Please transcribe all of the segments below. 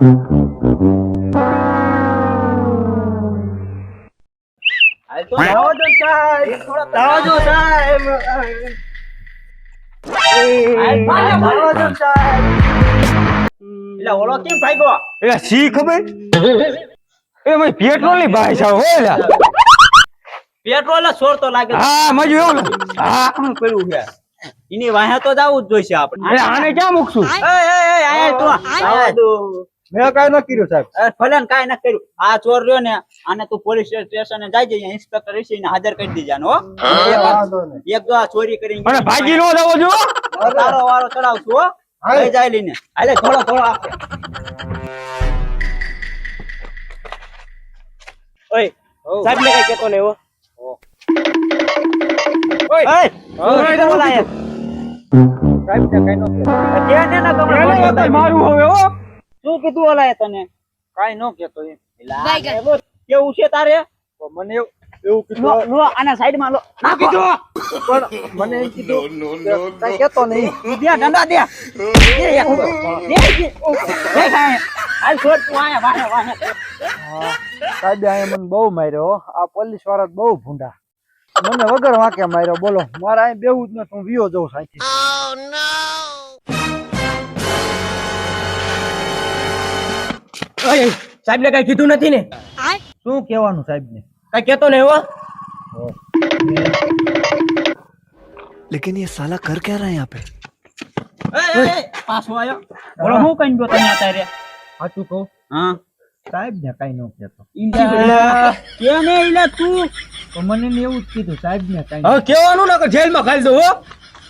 ઓલો કેમ ભાગ્યો? એ સી ખબર? એ ભાઈ પેટ્રોલની ભાઈ છે હો લા પેટ્રોલ સોર તો લાગે. હા મજુ એવું ને હા શું કર્યું છે. એની વાહે તો જવું જ જોઈશે આપણે. આને ક્યાં મૂકશું? એ, એ, એ, આયા તું, આયા. તું. મેં કઈ ન કર્યું સાહેબ. અરે ભલે ને કાંઈ ન કર્યું. આ ચોર રહ્યો ને આને તું પોલીસ સ્ટેશન જાય જઈએ ઇન્સ્પેક્ટર રિશી હાજર કરી હો. એક- તો આ ચોરી કરીને અને ભાગી નો જવો જો. તારો વારો ચડાવશું હો. લઈ જાય લઈને હાલે થોડો થોડો આપે. ઓય સાહેબ ને કઈ કેતો નહીં હો. ઓય. ઓય. બોલાય સાહેબ. ને કઈ નો કે ને ના ગમે મારું હવે હો. શું કીધું ઓલાએ તને? કાઈ નો કેતો એ કેવું છે તારે? મને એવું કીધું લો આના સાઈડમાં લો. નાખો. પણ મને એમ કીધું કઈ કેતો નહીં. દે ડંડા દે. દે એક દે દે દે ખાય હાલ છોડ તું આયા વાહે વાહે. સાહેબ આયા મને બહુ માર્યો આ પોલીસવાળા બહુ ભૂંડા. મને વગર વાંકે માર્યો. બોલો મારે અહીં બેવું જ નથી. હું વિયો જઉં સાચી સાહેબ ને કઈ કીધું નથી ને શું કહેવાનું સાહેબ ને કઈ કેતો નહીં હો लेकिन ये साला कर क्या रहा है यहाँ पे એ, એ, એ, પાછો આયો બોલો હું કઈ ગયો તને અત્યારે સાચું કહું હા સાહેબ ને કઈ ન કહેતો ઈલા, કે ને ઈલા તું તો મને ને એવું જ કીધું સાહેબ ને કઈ હવે કેવાનું ના જેલમાં ખાલી દો હો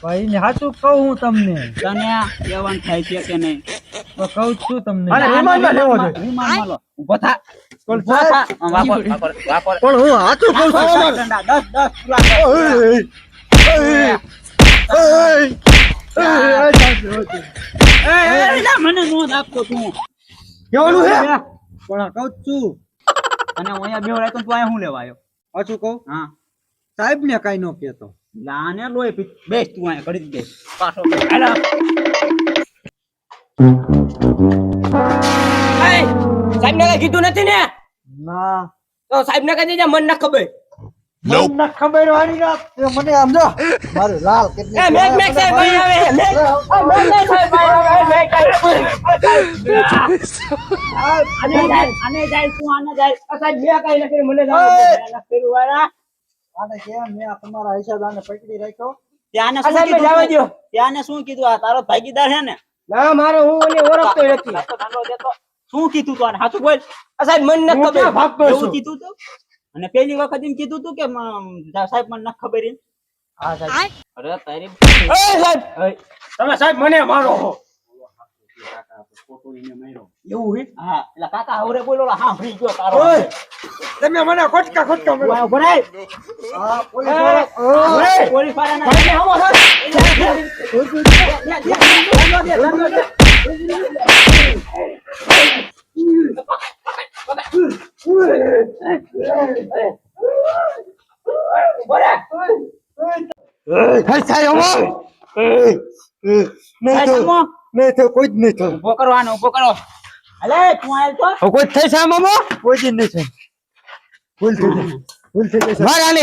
ભાઈ ને સાચું કહું હું તમને તને આ કહેવાનું થાય છે કે નહીં તો કહું છું તમને અને રિમાન્ડમાં લેવો જોઈએ વિમાનમાં લો ઊભો થા ઊભો થા વાપર વાપર વાપર પણ હું સાચું કહું છું છું હા સાહેબ ને કઈ નો કહેતો લાને લોહી પી બેસ તું અહીંયા કરી દે પાછો સાહેબ ને કઈ કીધું નથી ને? ના. તો સાહેબ ને કઈ મન ના ખબર. મને ના ખબર વાળી રાત મારું લાલ કેટલી સાહેબ આવે સાહેબ આવે આને જાય આને જાય તું આને જાય. સાહેબ મેં કઈ નથી મને જાણ એલા વાળા આને કેમ મેં તમારા હિસાબ આને પકડી રાખ્યો. ત્યાંને શું કીધું. ત્યાંને શું કીધું? આ તારો ભાગીદાર છે ને? ના મારે હું એને ઓળખતો નથી. શું કીધું તું સાચું બોલ. આ સાહેબ મન નથી ખબર. ભાગતો શું કીધું તું? અને પેલી વખત એમ કીધું તું કે સાહેબ મને નથી ખબર એમ. હા સાહેબ. અરે તારી એ સાહેબ! તમે સાહેબ મને મારો હો. એવું હા? એટલે કાકા આવરે બોલો હા ભરી ગયો તારો. તમે મને ખોટકા ખોટકા પોલીસ નહીં તો કોઈ જ નહીં તો ઊભો કરો ઊભો કરો અલે તું આય તો કોઈ થઈ છે મામો કોઈ માર આને.